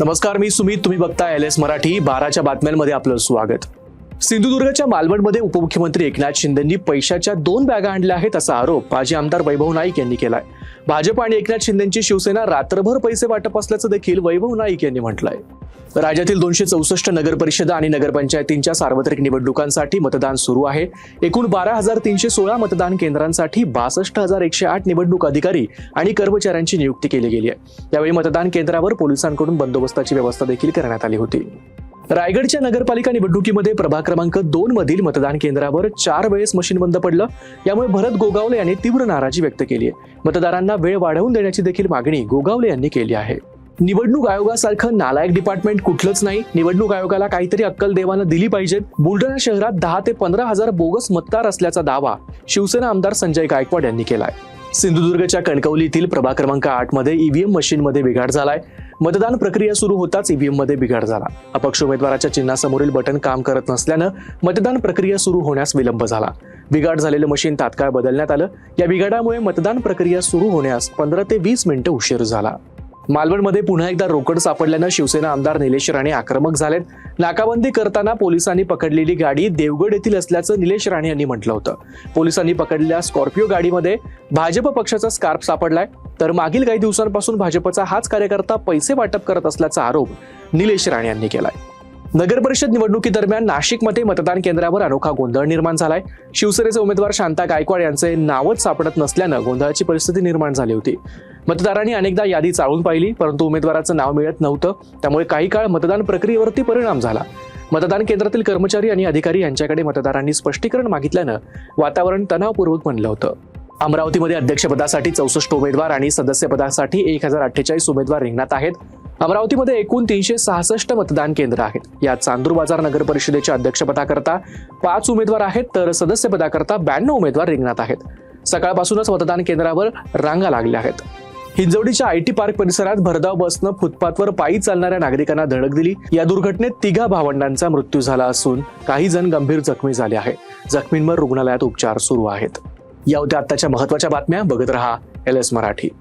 नमस्कार मी सुमित. तुम्ही बघता एल एस मराठी. बाराच्या बातम्यांमध्ये आपलं स्वागत. सिंधुदुर्गच्या मालवणमध्ये उपमुख्यमंत्री एकनाथ शिंदेंनी पैशाच्या दोन बॅगा आणल्या आहेत असा आरोप माजी आमदार वैभव नाईक यांनी केलाय. भाजप आणि एकनाथ शिंदेची शिवसेना रात्रभर पैसे वाटप असल्याचं देखील वैभव नाईक यांनी म्हटलंय. राज्यातील दोनशे चौसष्ट नगर परिषदा आणि नगरपंचायतींच्या सार्वत्रिक निवडणुकांसाठी मतदान सुरू आहे. एकूण बारा हजार तीनशे सोळा मतदान केंद्रांसाठी बासष्ट हजार एकशे आठ निवडणूक अधिकारी आणि कर्मचाऱ्यांची नियुक्ती केली गेली आहे. यावेळी मतदान केंद्रावर पोलिसांकडून बंदोबस्ताची व्यवस्था देखील करण्यात आली होती. रायगडच्या नगरपालिका निवडणुकीमध्ये प्रभाग क्रमांक दोन मधील मतदान केंद्रावर चार वेळेस मशीन बंद पडलं. यामुळे भरत गोगावले यांनी तीव्र नाराजी व्यक्त केली आहे. मतदारांना वेळ वाढवून देण्याची देखील मागणी गोगावले यांनी केली आहे. निवडणूक आयोगासारखं नालायक डिपार्टमेंट कुठलंच नाही. निवडणूक आयोगाला काहीतरी अक्कल देवानं दिली पाहिजे. बुलढाणा शहरात दहा ते पंधरा हजार बोगस मतदार असल्याचा दावा शिवसेना आमदार संजय गायकवाड यांनी केलाय. सिंधुदुर्गच्या कणकवलीतील प्रभाग क्रमांक आठमध्ये ईव्हीएम मशीनमध्ये बिघाड झालाय. मतदान प्रक्रिया सुरू होताच ईव्हीएममध्ये बिघाड झाला. अपक्ष उमेदवाराच्या चिन्हासमोरील बटन काम करत नसल्यानं मतदान प्रक्रिया सुरू होण्यास विलंब झाला. बिघाड झालेलं मशीन तात्काळ बदलण्यात आलं. या बिघाडामुळे मतदान प्रक्रिया सुरू होण्यास पंधरा ते वीस मिनिटं उशीर झाला. मालवणमध्ये पुन्हा एकदा रोकड सापडल्यानं शिवसेना आमदार निलेश राणे आक्रमक झालेत. नाकाबंदी करताना पोलिसांनी पकडलेली गाडी देवगड येथील असल्याचं निलेश राणे यांनी म्हटलं होतं. पोलिसांनी पकडलेल्या स्कॉर्पिओ गाडीमध्ये भाजप पक्षाचा स्कार्फ सापडलाय. तर मागील काही दिवसांपासून भाजपचा हाच कार्यकर्ता पैसे वाटप करत असल्याचा आरोप निलेश राणे यांनी केलाय. नगर परिषद निवडणुकीदरम्यान नाशिकमध्ये मतदान केंद्रावर अनोखा गोंधळ निर्माण झालाय. शिवसेनेचे उमेदवार शांता गायकवाड यांचे नावच सापडत नसल्यानं गोंधळाची परिस्थिती निर्माण झाली होती. मतदारांनी अनेकदा यादी चाळून पाहिली परंतु उमेदवाराचं नाव मिळत नव्हतं. त्यामुळे काही काळ मतदान प्रक्रियेवरती परिणाम झाला. मतदान केंद्रातील कर्मचारी आणि अधिकारी यांच्याकडे मतदारांनी स्पष्टीकरण मागितल्यानं वातावरण तणावपूर्वक बनलं होतं. अमरावतीमध्ये अध्यक्षपदासाठी चौसष्ट उमेदवार आणि सदस्यपदासाठी एक हजार अठ्ठेचाळीस उमेदवार रिंगणात आहेत. अमरावतीमध्ये एकूण तीनशे सहासष्ट मतदान केंद्र आहेत. यात चांदूर बाजार नगर परिषदेच्या अध्यक्षपदाकरता पाच उमेदवार आहेत तर सदस्यपदाकरता ब्याण्णव उमेदवार रिंगणात आहेत. सकाळपासूनच मतदान केंद्रावर रांगा लागल्या आहेत. हिंजवडीच्या आयटी पार्क परिसरात भरधाव बसनं फुटपाथवर पायी चालणाऱ्या नागरिकांना धडक दिली. या दुर्घटनेत तिघा भावंडांचा मृत्यू झाला असून काही जण गंभीर जखमी झाले आहेत. जखमींवर रुग्णालयात उपचार सुरू आहेत. या होत्या आत्ताच्या महत्त्वाच्या बातम्या. बघत रहा एल एस मराठी.